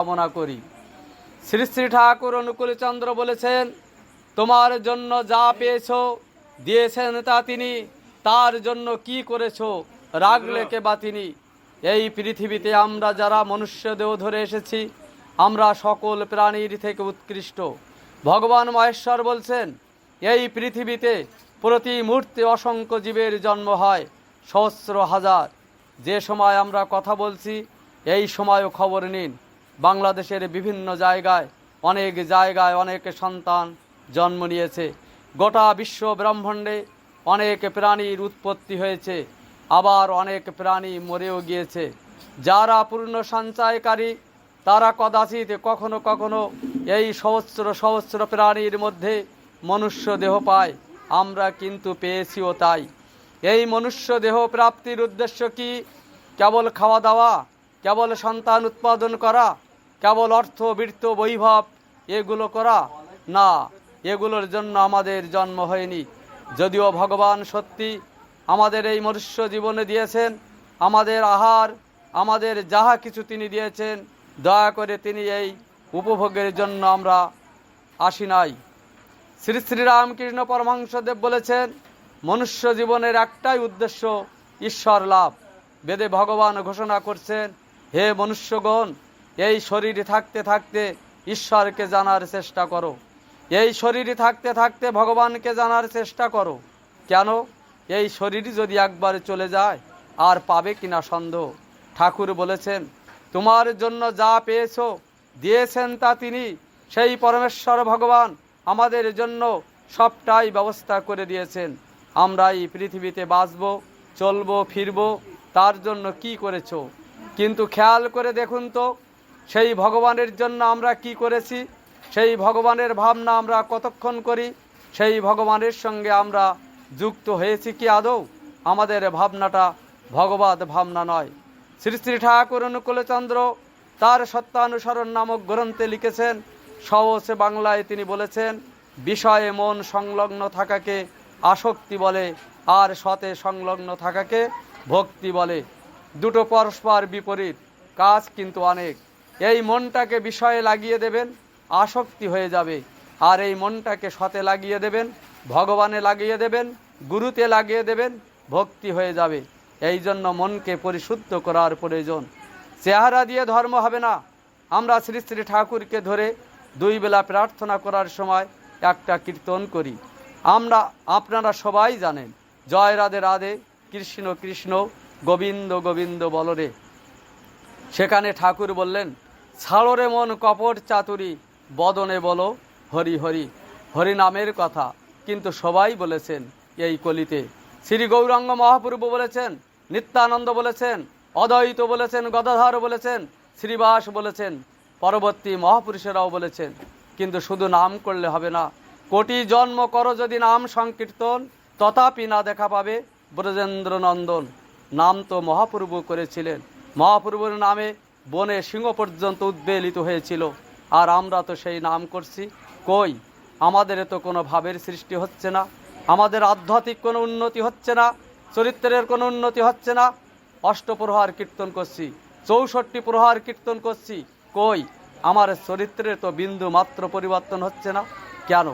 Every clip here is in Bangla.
কামনা করি। শ্রী শ্রী ঠাকুর অনুকূল চন্দ্র বলেছেন তোমার জন্য যা পেয়েছ দিয়েছেন তা তিনি। তার জন্য কি করেছ রাগলে কে বা তিনি। এই পৃথিবীতে আমরা যারা মনুষ্য দেহ ধরে এসেছি আমরা সকল প্রাণীর থেকে উৎকৃষ্ট। ভগবান মহেশ্বর বলছেন এই পৃথিবীতে প্রতি মুহূর্তে অসংখ্য জীবের জন্ম হয় সহস্র হাজার। যে সময় আমরা কথা বলছি এই সময়ও খবর নিন। বাংলাদেশের বিভিন্ন জায়গায়, অনেক জায়গায় অনেক সন্তান জন্ম নিয়েছে। গোটা বিশ্ব ব্রহ্মাণ্ডে অনেক প্রাণীর উৎপত্তি হয়েছে। আবার অনেক প্রাণী মরেও গিয়েছে। যারা পূর্ণ সঞ্চয়কারী, তারা কদাচিৎ কখনো কখনো এই সহস্র সহস্র প্রাণীর মধ্যে মনুষ্য দেহ পায়। আমরা কিন্তু পেয়েছিও তাই। এই মনুষ্য দেহ প্রাপ্তির উদ্দেশ্য কি? কেবল খাওয়া দাওয়া? কেবল সন্তান উৎপাদন করা? কেবল অর্থ, বৃত্ত, বৈভব, এগুলো করা? না, এগুলোর জন্য আমাদের জন্ম হয়নি। যদিও ভগবান সত্যি আমাদের এই মনুষ্য জীবনে দিয়েছেন, আমাদের আহার, আমাদের যাহা কিছু তিনি দিয়েছেন, দয়া করে তিনি এই উপভোগের জন্য আমরা আসি নাই। শ্রী শ্রী রামকৃষ্ণ পরমহংসদেব বলেছেন, মনুষ্য জীবনের একটাই উদ্দেশ্য ঈশ্বর লাভ। বেদে ভগবান ঘোষণা করছেন, হে মনুষ্যগণ এই শরীরে থাকতে থাকতে ঈশ্বরকে জানার চেষ্টা করো। এই শরীরে থাকতে থাকতে ভগবানকে জানার চেষ্টা করো। কেন? এই শরীর যদি একবার চলে যায়, আর পাবে কিনা সন্দেহ। ঠাকুর বলেছেন, তোমার জন্য যা পেয়েছ, দিয়েছেন তা তিনি। সেই পরমেশ্বর ভগবান আমাদের জন্য সবটাই ব্যবস্থা করে দিয়েছেন। আমরা এই পৃথিবীতে বাঁচব, চলবো, ফিরবো, তার জন্য কি করেছ? কিন্তু খেয়াল করে দেখুন তো সেই ভগবানের জন্য আমরা কি করেছি? সেই ভগবানের ভাবনা আমরা কতক্ষণ করি? সেই ভগবানের সঙ্গে আমরা যুক্ত হয়েছি কি আদৌ? আমাদের ভাবনাটা ভগবত ভাবনা নয়। শ্রী শ্রী ঠাকুর অনুকূলচন্দ্র তার সত্যানুসরণ নামক গ্রন্থে লিখেছেন। সহজ বাংলায় তিনি বলেছেন, বিষয়ে মন সংলগ্ন থাকাকে আসক্তি বলে, আর সতে সংলগ্ন থাকাকে ভক্তি বলে। দুটো পরস্পর বিপরীত, কাজ কিন্তু অনেক। এই মনটাকে বিষয়ে লাগিয়ে দেবেন, আসক্তি হয়ে যাবে। আর এই মনটাকে সতে লাগিয়ে দেবেন, ভগবানে লাগিয়ে দেবেন, গুরুতে লাগিয়ে দেবেন, ভক্তি হয়ে যাবে। এই জন্য মনকে পরিশুদ্ধ করার প্রয়োজন। চেহারা দিয়ে ধর্ম হবে না। আমরা শ্রী শ্রী ঠাকুরকে ধরে দুই বেলা প্রার্থনা করার সময় একটা কীর্তন করি। আমরা, আপনারা সবাই জানেন, জয় রাধে রাধে, কৃষ্ণ কৃষ্ণ, গোবিন্দ গোবিন্দ বলরে। সেখানে ঠাকুর বললেন ছাড়রে মন কপট চাতুরি, বদনে বলো, হরি হরি। হরি নামের কথা, কিন্তু সবাই বলেছেন এই কলিতে। শ্রী গৌরাঙ্গ মহাপ্রভু বলেছেন, নিত্যানন্দ বলেছেন, অদ্বৈত বলেছেন, গদাধর বলেছেন, শ্রীবাস বলেছেন, পরবর্তী মহাপুরুষেরাও বলেছেন। কিন্তু শুধু নাম করলে হবে না। কোটি জন্ম করো যদি নাম সংকীর্তন, তথাপি না দেখা পাবে ব্রজেন্দ্র নন্দন নাম তো মহাপ্রভু করেছিলেন। মহাপ্রভুর নামে বনে সিংহ পর্যন্ত উদ্বেলিত হয়েছিল। আর আমরা তো সেই নাম করছি, কই? আমাদের তো কোনো ভাবের সৃষ্টি হচ্ছে না। আমাদের আধ্যাত্মিক কোনো উন্নতি হচ্ছে না। চরিত্রের কোনো উন্নতি হচ্ছে না। অষ্টপ্রহার কীর্তন করছি, চৌষট্টি প্রহার কীর্তন করছি, কই? আমার চরিত্রের তো বিন্দু মাত্র পরিবর্তন হচ্ছে না। কেন?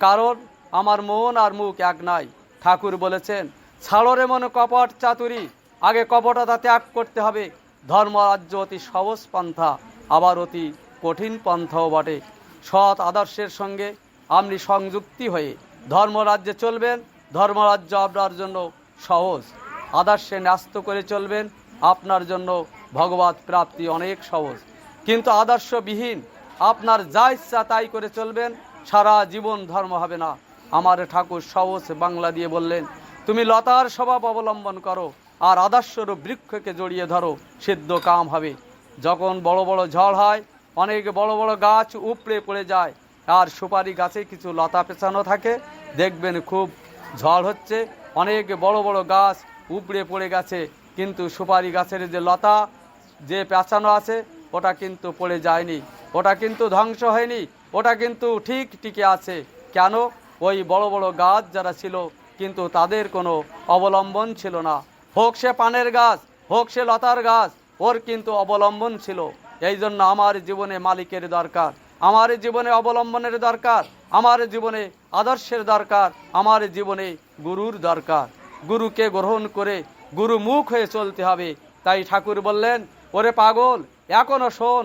কারণ আমার মন আর মুখ এক নাই। ঠাকুর বলেছেন ছাড়রে মনে কপট চাতুরি, আগে কপটতা ত্যাগ করতে হবে। ধর্মরাজ্য অতি সহজ পন্থা, আবার অতি কঠিন পন্থাও বটে। সৎ আদর্শের সঙ্গে আপনি সংযুক্তি হয়ে ধর্মরাজ্যে চলবেন, ধর্মরাজ্য আপনার জন্য সহজ। আদর্শে ন্যস্ত করে চলবেন, আপনার জন্য ভগবত প্রাপ্তি অনেক সহজ। কিন্তু আদর্শবিহীন, আপনার যা ইচ্ছা তাই করে চলবেন, সারা জীবন ধর্ম হবে না। আমার ঠাকুর সহজ বাংলা দিয়ে বললেন, তুমি লতার স্বভাব অবলম্বন করো আর আদর্শরূপ বৃক্ষকে জড়িয়ে ধরো, সিদ্ধ কাম হবে। যখন বড় বড় ঝড় হয়, অনেক বড় বড় গাছ উপড়ে পড়ে যায়, আর সুপারি গাছে কিছু লতা পেঁচানো থাকে, দেখবেন খুব ঝড় হচ্ছে, অনেক বড় বড় গাছ উপড়ে পড়ে গেছে, কিন্তু সুপারি গাছের যে লতা, যে পেঁচানো আছে, ওটা কিন্তু পড়ে যায়নি, ওটা কিন্তু ধ্বংস হয়নি, ওটা কিন্তু ঠিক টিকে আছে। কেন? ওই বড় বড় গাছ যারা ছিল, কিন্তু তাদের কোনো অবলম্বন ছিল না। হোক সে পানের গাছ, হোক সে লতার গাছ, ওর কিন্তু অবলম্বন ছিল। এই জন্য আমার জীবনে মালিকের দরকার, আমার জীবনে অবলম্বনের দরকার, আমার জীবনে আদর্শের দরকার, আমার জীবনে গুরুর দরকার। গুরুকে গ্রহণ করে গুরু মুখ হয়ে চলতে হবে। তাই ঠাকুর বললেন, ওরে পাগল, এখনও শোন,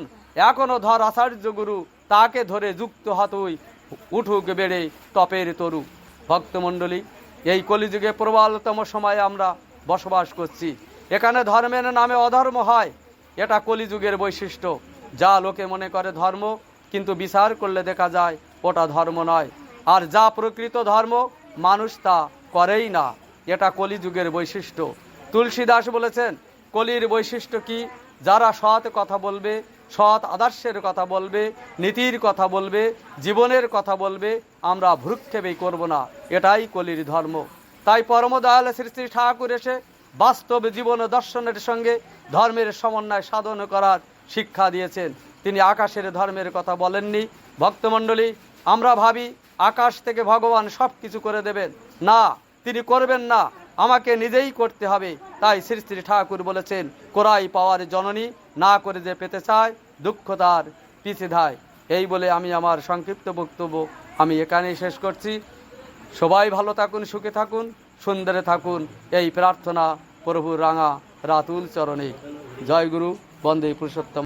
এখনও ধর আচার্য গুরু, তাকে ধরে যুক্ত হাতুই উঠুক বেড়ে তপের তরু। ভক্তমণ্ডলী, এই কলিযুগে প্রবলতম সময়ে আমরা বসবাস করছি। এখানে ধর্মের নামে অধর্ম হয়। এটা কলিযুগের বৈশিষ্ট্য। যা লোকে মনে করে ধর্ম, কিন্তু বিচার করলে দেখা যায় ওটা ধর্ম নয়। আর যা প্রকৃত ধর্ম, মানুষ তা করেই না। এটা কলিযুগের বৈশিষ্ট্য। তুলসীদাস বলেছেন, কলির বৈশিষ্ট্য কি? যারা সৎ কথা বলবে, সৎ আদর্শের কথা বলবে, নীতির কথা বলবে, জীবনের কথা বলবে, আমরা ভ্রুক্ষেপেই করব না। এটাই কলির ধর্ম। তাই পরমদয়াল শ্রী শ্রী ঠাকুর এসে বাস্তব জীবন দর্শনের সঙ্গে ধর্মের সমন্বয় সাধন করার শিক্ষা দিয়েছেন। তিনি আকাশের ধর্মের কথা বলেননি। ভক্তমণ্ডলী, আমরা ভাবি আকাশ থেকে ভগবান সব কিছু করে দেবেন। না, তিনি করবেন না, আমাকে নিজেই করতে হবে, তাই শ্রী শ্রী ঠাকুর বলেছেন কোরাই পাওয়ার জননী না করে যে পেতে চায়, দুঃখ তার পিছে ধায়। এই বলে আমি আমার সংক্ষিপ্ত বক্তব্য আমি এখানেই শেষ করছি। সবাই ভালো থাকুন, সুখে থাকুন, সুন্দরে থাকুন। এই প্রার্থনা প্রভু রাঙা রাতুল চরণে। জয় গুরু, বন্দে পুরুষোত্তম।